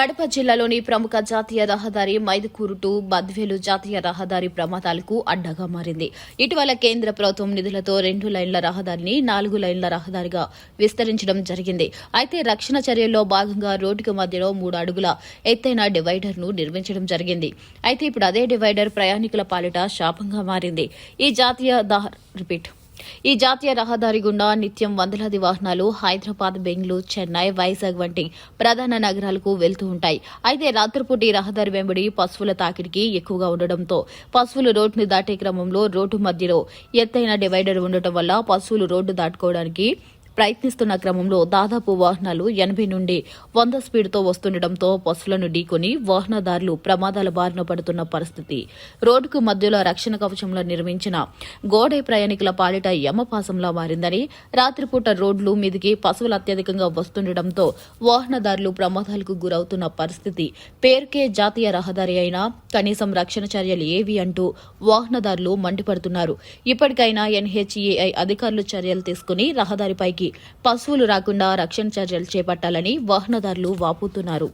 కడప జిల్లాలోని ప్రముఖ జాతీయ రహదారి మైదుకూరు టు బద్వేలు జాతీయ రహదారి ప్రమాదాలకు అడ్డగా మారింది. ఇటీవల కేంద్ర ప్రభుత్వం నిధులతో రెండు లైన్ల రహదారిని నాలుగు లైన్ల రహదారిగా విస్తరించడం జరిగింది. అయితే రక్షణ చర్యల్లో భాగంగా రోడ్డుకు మధ్యలో మూడు అడుగుల ఎత్తైన డివైడర్ను నిర్మించడం జరిగింది. అయితే ఇప్పుడు అదే డివైడర్ ప్రయాణికుల పాలిట శాపంగా మారింది. ఈ జాతీయ దహ- రిపీట్. ఈ జాతీయ రహదారి గుండా నిత్యం వందలాది వాహనాలు హైదరాబాద్ బెంగళూరు చెన్నై వైజాగ్ వంటి ప్రధాన నగరాలకు వెళ్తూ ఉంటాయి. అయితే రాత్రిపూట ఈ రహదారి వెంబడి పశువుల తాకిడికి ఎక్కువగా ఉండడంతో పశువులు రోడ్డును దాటే క్రమంలో రోడ్డు మధ్యలో ఎత్తైన డివైడర్ ఉండటం వల్ల పశువులు రోడ్డు దాటుకోవడానికి ప్రయత్నిస్తున్న క్రమంలో దాదాపు వాహనాలు ఎనభై నుండి వంద స్పీడ్తో వస్తుండటంతో బస్సులను ఢీకొని వాహనదారులు ప్రమాదాల బారిన పడుతున్న పరిస్థితి. రోడ్డుకు మధ్యలో రక్షణ కవచంలో నిర్మించిన గోడై ప్రయాణికుల పాలిట యమపాసంలా మారిందని రాత్రిపూట రోడ్లు మీదికి పశువులు అత్యధికంగా వస్తుండటంతో వాహనదారులు ప్రమాదాలకు గురవుతున్న పరిస్థితి. పేరుకే జాతీయ రహదారి అయినా కనీసం రక్షణ చర్యలు ఏవి అంటూ వాహనదారులు మండిపడుతున్నారు. ఇప్పటికైనా ఎన్హెచ్ఏఐ అధికారులు చర్యలు తీసుకుని రహదారిపైకి పశువులు రాకుండా రక్షణ చర్యలు చేపట్టాలని వాహనదారులు వాపోతున్నారు.